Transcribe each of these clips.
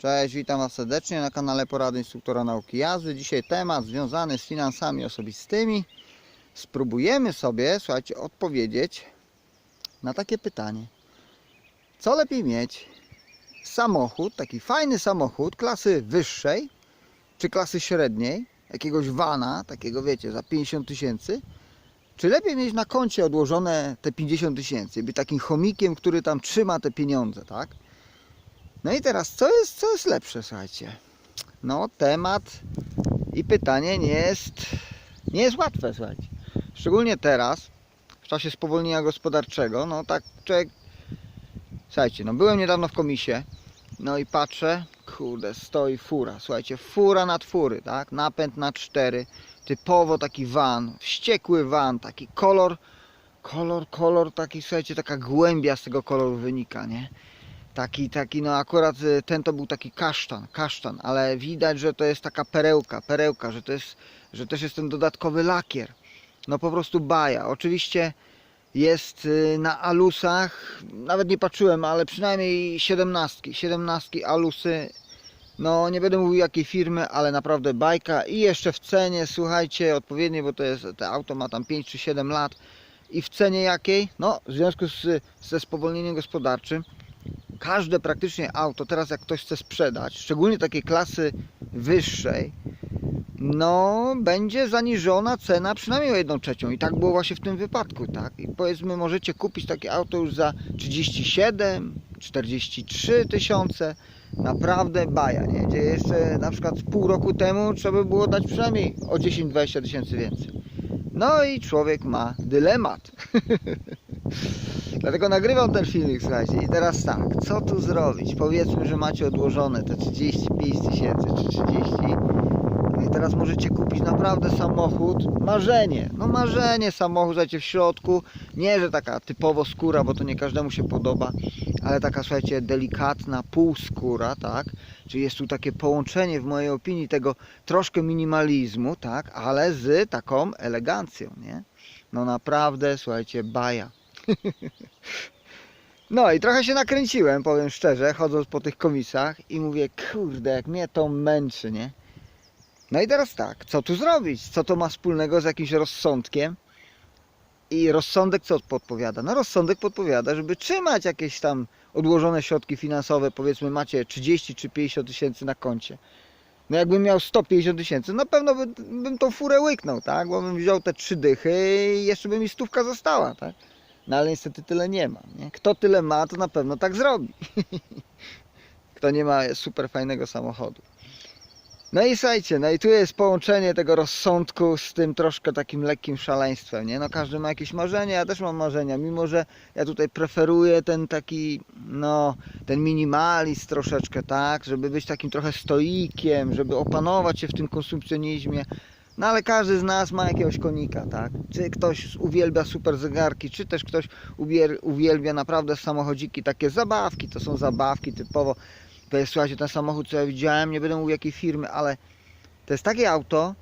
Cześć, witam Was serdecznie na kanale Porady Instruktora Nauki Jazdy. Dzisiaj temat związany z finansami osobistymi. Spróbujemy sobie, słuchajcie, odpowiedzieć na takie pytanie. Co lepiej mieć? Samochód, taki fajny samochód klasy wyższej czy klasy średniej, jakiegoś vana, takiego wiecie, za 50 tysięcy, czy lepiej mieć na koncie odłożone te 50 tysięcy, być takim chomikiem, który tam trzyma te pieniądze, tak? No i teraz, co jest, co jest lepsze, słuchajcie? No, temat i pytanie nie jest, nie jest łatwe, słuchajcie. Szczególnie teraz, w czasie spowolnienia gospodarczego, no tak człowiek... Słuchajcie, no byłem niedawno w komisie, no i patrzę, kurde, stoi fura, słuchajcie, fura nad fury, tak? Napęd na cztery, typowo taki van, wściekły van, taki kolor, kolor, kolor, taki, słuchajcie, taka głębia z tego koloru wynika, nie? Taki, taki, no akurat y, ten to był taki kasztan, kasztan, ale widać, że to jest taka perełka, perełka, że to jest, że też jest ten dodatkowy lakier. No po prostu baja. Oczywiście jest y, na alusach, nawet nie patrzyłem, ale przynajmniej 17, 17 alusy. No nie będę mówił jakiej firmy, ale naprawdę bajka i jeszcze w cenie, słuchajcie, odpowiednie, bo to jest, to auto ma tam 5 czy 7 lat i w cenie jakiej? No w związku z, ze spowolnieniem gospodarczym każde praktycznie auto, teraz jak ktoś chce sprzedać, szczególnie takiej klasy wyższej, no będzie zaniżona cena przynajmniej o 1 trzecią. I tak było właśnie w tym wypadku, tak? I powiedzmy, możecie kupić takie auto już za 37, 43 tysiące. Naprawdę baja, nie? Gdzie jeszcze na przykład pół roku temu trzeba by było dać przynajmniej o 10-20 tysięcy więcej. No i człowiek ma dylemat. Dlatego nagrywam ten filmik, słuchajcie. I teraz tak, co tu zrobić? Powiedzmy, że macie odłożone te 35 tysięcy czy 30. No i teraz możecie kupić naprawdę samochód, marzenie. No marzenie, samochód, słuchajcie, w środku. Nie, że taka typowo skóra, bo to nie każdemu się podoba, ale taka, słuchajcie, delikatna półskóra, tak? Czyli jest tu takie połączenie, w mojej opinii, tego troszkę minimalizmu, tak? Ale z taką elegancją, nie? No naprawdę, słuchajcie, baja. No i trochę się nakręciłem, powiem szczerze, chodząc po tych komisach i mówię, kurde, jak mnie to męczy, nie? No i teraz tak, co tu zrobić? Co to ma wspólnego z jakimś rozsądkiem? I rozsądek co podpowiada? No rozsądek podpowiada, żeby trzymać jakieś tam odłożone środki finansowe, powiedzmy macie 30 czy 50 tysięcy na koncie. No jakbym miał 150 tysięcy, na pewno by, bym tą furę łyknął, tak? Bo bym wziął te trzy dychy i jeszcze by mi stówka została, tak? No ale niestety tyle nie ma. Nie? Kto tyle ma, to na pewno tak zrobi. Kto nie ma super fajnego samochodu. No i słuchajcie, no i tu jest połączenie tego rozsądku z tym troszkę takim lekkim szaleństwem, nie? No każdy ma jakieś marzenia, ja też mam marzenia, mimo że ja tutaj preferuję ten taki, no, ten minimalizm troszeczkę, tak? Żeby być takim trochę stoikiem, żeby opanować się w tym konsumpcjonizmie. No ale każdy z nas ma jakiegoś konika, tak? Czy ktoś uwielbia super zegarki, czy też ktoś uwielbia naprawdę samochodziki, takie zabawki, to są zabawki typowo. To jest, słuchajcie, ten samochód, co ja widziałem, nie będę mówił jakiej firmy, ale to jest takie auto,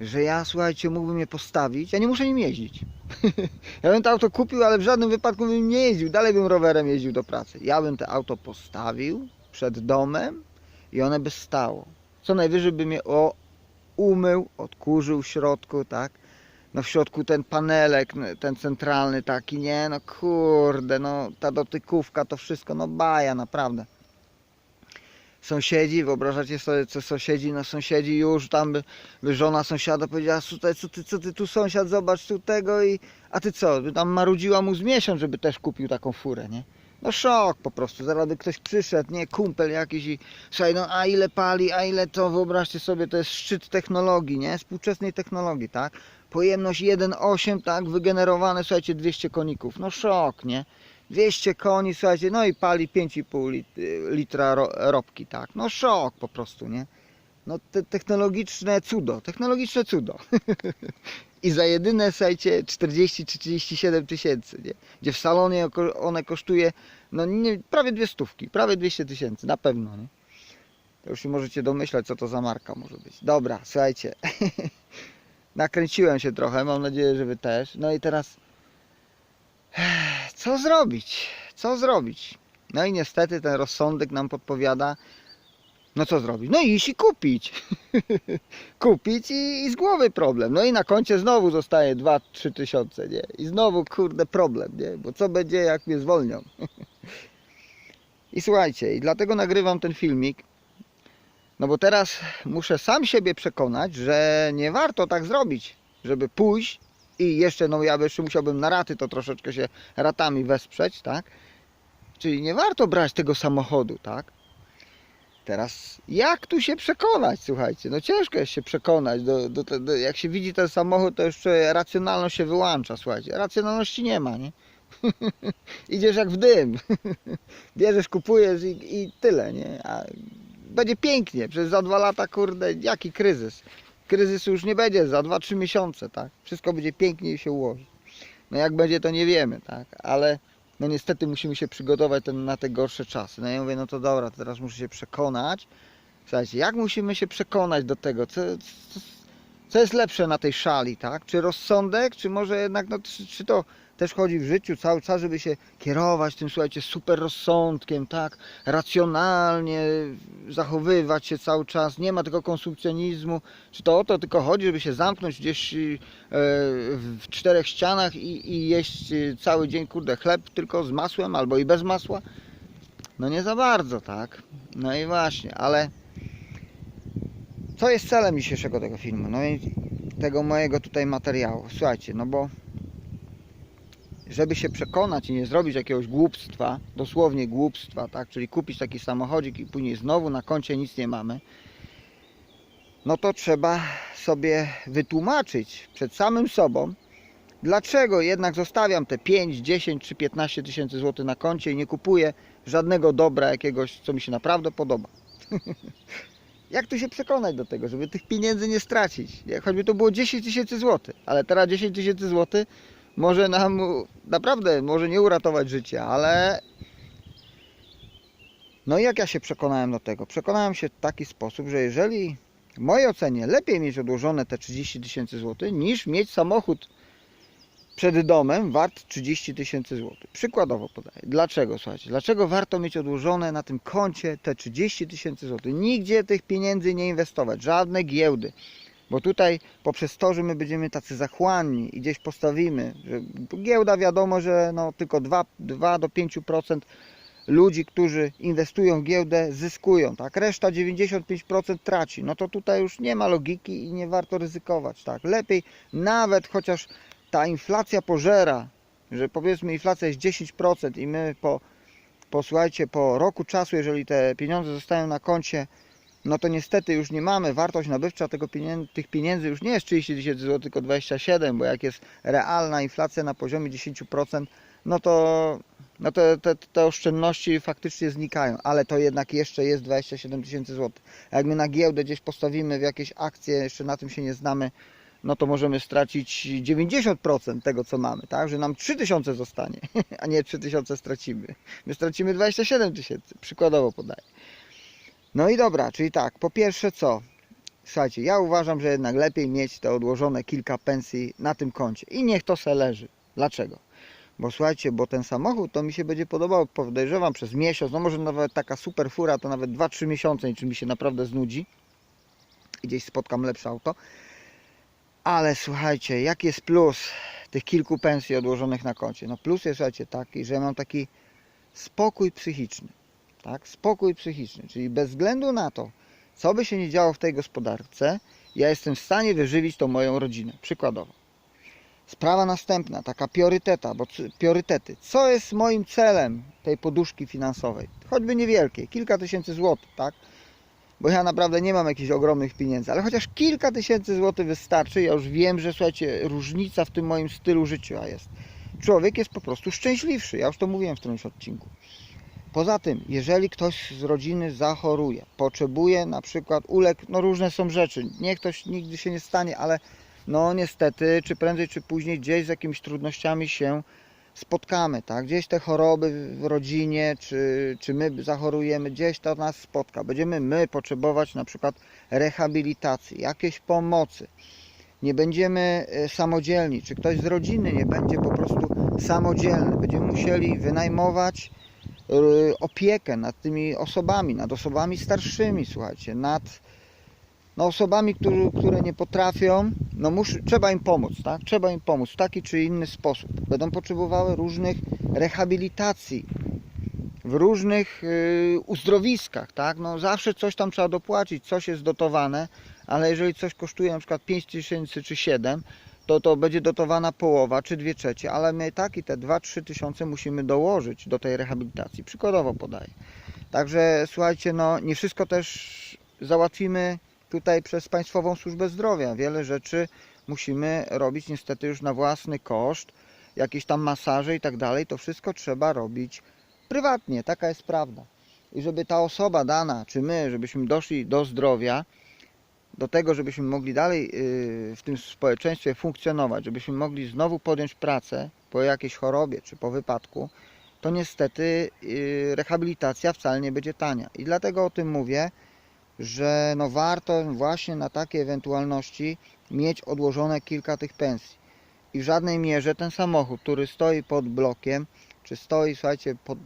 że ja, słuchajcie, mógłbym je postawić, ja nie muszę nim jeździć. ja bym to auto kupił, ale w żadnym wypadku bym nie jeździł, dalej bym rowerem jeździł do pracy. Ja bym to auto postawił przed domem i one by stało. Co najwyżej by mnie o, umył, odkurzył w środku, tak? No w środku ten panelek, ten centralny taki, nie, no kurde, no ta dotykówka, to wszystko, no baja, naprawdę. Sąsiedzi, wyobrażacie sobie, co sąsiedzi, no sąsiedzi już tam by, by żona sąsiada powiedziała, tutaj, co ty, co ty tu sąsiad, zobacz tu tego i, a ty co, by tam marudziła mu z miesiąc, żeby też kupił taką furę, nie? No szok po prostu, zaraz by ktoś przyszedł, nie, kumpel jakiś i słuchaj, no a ile pali, a ile to, wyobraźcie sobie, to jest szczyt technologii, nie, współczesnej technologii, tak? Pojemność 1,8, tak, wygenerowane, słuchajcie, 200 koników, no szok, nie? 200 koni, słuchajcie, no i pali 5,5 lit, litra ro, tak, no szok po prostu, nie? No te technologiczne cudo, technologiczne cudo. I za jedyne, słuchajcie, 40 czy 37 tysięcy, nie? Gdzie w salonie one kosztuje, no nie, prawie dwie stówki, prawie 200 tysięcy, na pewno, nie? To już się możecie domyślać, co to za marka może być. Dobra, słuchajcie. Nakręciłem się trochę, mam nadzieję, że wy też. No i teraz co zrobić? Co zrobić? No i niestety ten rozsądek nam podpowiada, no co zrobić? No iść i kupić. kupić i, i z głowy problem. No i na koncie znowu zostaje 2-3 tysiące, nie? I znowu kurde problem, nie? Bo co będzie jak mnie zwolnią? I słuchajcie, i dlatego nagrywam ten filmik, no bo teraz muszę sam siebie przekonać, że nie warto tak zrobić, żeby pójść i jeszcze, no ja jeszcze musiałbym na raty to troszeczkę się ratami wesprzeć, tak? Czyli nie warto brać tego samochodu, tak? Teraz jak tu się przekonać, słuchajcie, no ciężko jest się przekonać, do, do, do, jak się widzi ten samochód, to jeszcze racjonalność się wyłącza, słuchajcie, racjonalności nie ma, nie? Idziesz jak w dym, bierzesz, kupujesz i, i tyle, nie? A będzie pięknie, przez za dwa lata, kurde, jaki kryzys? Kryzysu już nie będzie, za 2-3 miesiące, tak? Wszystko będzie pięknie i się ułoży. No jak będzie, to nie wiemy, tak? Ale no niestety musimy się przygotować ten, na te gorsze czasy. No ja mówię, no to dobra, teraz muszę się przekonać. Słuchajcie, jak musimy się przekonać do tego, co, co, co jest lepsze na tej szali, tak? Czy rozsądek, czy może jednak, no, czy, czy to też chodzi w życiu cały czas, żeby się kierować tym, słuchajcie, super rozsądkiem, tak? Racjonalnie zachowywać się cały czas, nie ma tylko konsumpcjonizmu. Czy to o to tylko chodzi, żeby się zamknąć gdzieś e, w czterech ścianach i, i jeść e, cały dzień, kurde, chleb tylko z masłem albo i bez masła? No nie za bardzo, tak? No i właśnie, ale co jest celem dzisiejszego tego filmu? No i tego mojego tutaj materiału. Słuchajcie, no bo żeby się przekonać i nie zrobić jakiegoś głupstwa, dosłownie głupstwa, tak, czyli kupić taki samochodzik i później znowu na koncie nic nie mamy, no to trzeba sobie wytłumaczyć przed samym sobą, dlaczego jednak zostawiam te 5, 10 czy 15 tysięcy złotych na koncie i nie kupuję żadnego dobra jakiegoś, co mi się naprawdę podoba. Jak tu się przekonać do tego, żeby tych pieniędzy nie stracić? Choćby to było 10 tysięcy złotych, ale teraz 10 tysięcy złotych może nam naprawdę, może nie uratować życia, ale no i jak ja się przekonałem do tego? Przekonałem się w taki sposób, że jeżeli w mojej ocenie lepiej mieć odłożone te 30 tysięcy złotych, niż mieć samochód przed domem wart 30 tysięcy złotych. Przykładowo podaję. Dlaczego, słuchajcie, dlaczego warto mieć odłożone na tym koncie te 30 tysięcy złotych? Nigdzie tych pieniędzy nie inwestować, żadne giełdy. Bo tutaj poprzez to, że my będziemy tacy zachłanni i gdzieś postawimy, że giełda wiadomo, że no tylko 2, 2 do 5% ludzi, którzy inwestują w giełdę, zyskują, tak? Reszta 95% traci. No to tutaj już nie ma logiki i nie warto ryzykować, tak? Lepiej nawet chociaż ta inflacja pożera, że powiedzmy inflacja jest 10% i my po, posłuchajcie, po roku czasu, jeżeli te pieniądze zostają na koncie, no to niestety już nie mamy. Wartość nabywcza tego pieniędzy, tych pieniędzy już nie jest 30 tysięcy złotych, tylko 27, bo jak jest realna inflacja na poziomie 10%, no to, no to te, te oszczędności faktycznie znikają, ale to jednak jeszcze jest 27 tysięcy złotych. Jak my na giełdę gdzieś postawimy w jakieś akcje, jeszcze na tym się nie znamy, no to możemy stracić 90% tego, co mamy, tak? Że nam 3000 zostanie, a nie 3000 stracimy. My stracimy 27 tysięcy, przykładowo podaję. No i dobra, czyli tak, po pierwsze co? Słuchajcie, ja uważam, że jednak lepiej mieć te odłożone kilka pensji na tym koncie i niech to se leży. Dlaczego? Bo słuchajcie, bo ten samochód to mi się będzie podobał, podejrzewam, przez miesiąc, no może nawet taka super fura to nawet 2-3 miesiące, czy mi się naprawdę znudzi i gdzieś spotkam lepsze auto. Ale słuchajcie, jaki jest plus tych kilku pensji odłożonych na koncie? No plus jest, słuchajcie, taki, że mam taki spokój psychiczny tak? Spokój psychiczny, czyli bez względu na to, co by się nie działo w tej gospodarce, ja jestem w stanie wyżywić tą moją rodzinę. Przykładowo. Sprawa następna, taka prioryteta, bo priorytety. Co jest moim celem tej poduszki finansowej? Choćby niewielkie, kilka tysięcy złotych, tak? Bo ja naprawdę nie mam jakichś ogromnych pieniędzy, ale chociaż kilka tysięcy złotych wystarczy, ja już wiem, że słuchajcie, różnica w tym moim stylu życia jest. Człowiek jest po prostu szczęśliwszy. Ja już to mówiłem w którymś odcinku. Poza tym, jeżeli ktoś z rodziny zachoruje, potrzebuje na przykład ulek, no różne są rzeczy, niech ktoś nigdy się nie stanie, ale no niestety, czy prędzej, czy później gdzieś z jakimiś trudnościami się spotkamy, tak? Gdzieś te choroby w rodzinie, czy, czy my zachorujemy, gdzieś to nas spotka. Będziemy my potrzebować na przykład rehabilitacji, jakiejś pomocy. Nie będziemy e, samodzielni, czy ktoś z rodziny nie będzie po prostu samodzielny. Będziemy musieli wynajmować y, opiekę nad tymi osobami, nad osobami starszymi, słuchajcie, nad no, osobami, którzy, które nie potrafią, no mus, trzeba im pomóc, tak? Trzeba im pomóc w taki czy inny sposób. Będą potrzebowały różnych rehabilitacji, w różnych y, uzdrowiskach, tak? No zawsze coś tam trzeba dopłacić, coś jest dotowane, ale jeżeli coś kosztuje na przykład 5 tysięcy czy 7, to to będzie dotowana połowa czy dwie trzecie, ale my tak i te 2-3 tysiące musimy dołożyć do tej rehabilitacji. Przykładowo podaję. Także słuchajcie, no nie wszystko też załatwimy tutaj przez Państwową Służbę Zdrowia. Wiele rzeczy musimy robić niestety już na własny koszt, jakieś tam masaże i tak dalej. To wszystko trzeba robić prywatnie, taka jest prawda. I żeby ta osoba dana, czy my, żebyśmy doszli do zdrowia, do tego, żebyśmy mogli dalej yy, w tym społeczeństwie funkcjonować, żebyśmy mogli znowu podjąć pracę po jakiejś chorobie czy po wypadku, to niestety yy, rehabilitacja wcale nie będzie tania. I dlatego o tym mówię, że no warto właśnie na takie ewentualności mieć odłożone kilka tych pensji. I w żadnej mierze ten samochód, który stoi pod blokiem, czy stoi, słuchajcie, pod,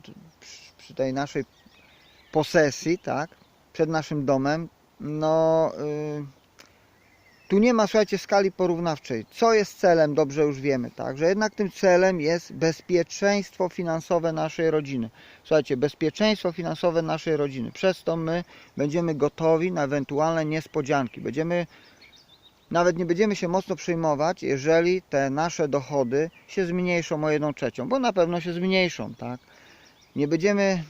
przy tej naszej posesji, tak, przed naszym domem, no y, tu nie ma, słuchajcie, skali porównawczej. Co jest celem, dobrze już wiemy, tak, że jednak tym celem jest bezpieczeństwo finansowe naszej rodziny. Słuchajcie, bezpieczeństwo finansowe naszej rodziny. Przez to my będziemy gotowi na ewentualne niespodzianki. Będziemy nawet nie będziemy się mocno przejmować, jeżeli te nasze dochody się zmniejszą o jedną trzecią, bo na pewno się zmniejszą, tak? Nie będziemy,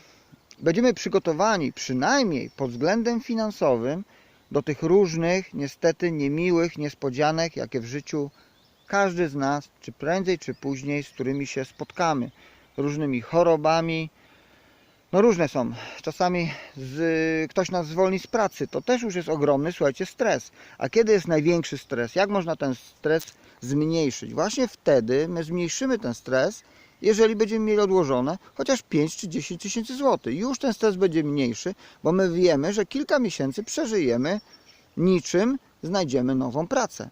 będziemy przygotowani przynajmniej pod względem finansowym do tych różnych, niestety niemiłych niespodzianek, jakie w życiu każdy z nas, czy prędzej, czy później, z którymi się spotkamy. Różnymi chorobami, no różne są. Czasami z, ktoś nas zwolni z pracy. To też już jest ogromny, słuchajcie, stres. A kiedy jest największy stres? Jak można ten stres zmniejszyć? Właśnie wtedy my zmniejszymy ten stres, jeżeli będziemy mieli odłożone chociaż 5 czy 10 tysięcy złotych. Już ten stres będzie mniejszy, bo my wiemy, że kilka miesięcy przeżyjemy niczym znajdziemy nową pracę.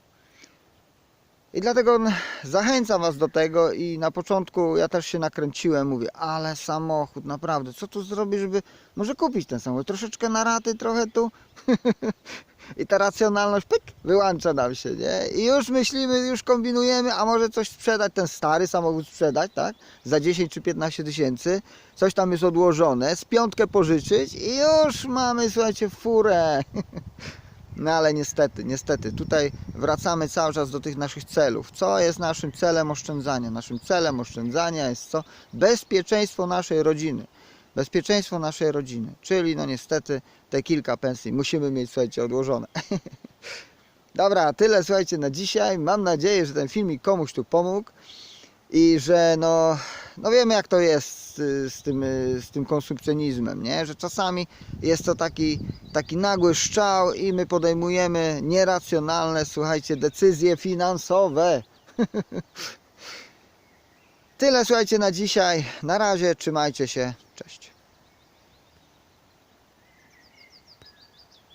I dlatego zachęcam Was do tego i na początku ja też się nakręciłem, mówię, ale samochód, naprawdę, co tu zrobić, żeby może kupić ten samochód, troszeczkę na raty, trochę tu i ta racjonalność, pyk, wyłącza nam się, nie? I już myślimy, już kombinujemy, a może coś sprzedać, ten stary samochód sprzedać, tak? Za 10 czy 15 tysięcy, coś tam jest odłożone, z piątkę pożyczyć i już mamy, słuchajcie, furę. No ale niestety, niestety, tutaj wracamy cały czas do tych naszych celów. Co jest naszym celem oszczędzania? Naszym celem oszczędzania jest co? Bezpieczeństwo naszej rodziny. Bezpieczeństwo naszej rodziny. Czyli no niestety te kilka pensji musimy mieć, słuchajcie, odłożone. Dobra, tyle słuchajcie na dzisiaj. Mam nadzieję, że ten filmik komuś tu pomógł i że no, no wiemy jak to jest z, tym, z tym konsumpcjonizmem, nie? że czasami jest to taki, taki nagły szczał i my podejmujemy nieracjonalne, słuchajcie, decyzje finansowe. Tyle słuchajcie na dzisiaj. Na razie, trzymajcie się.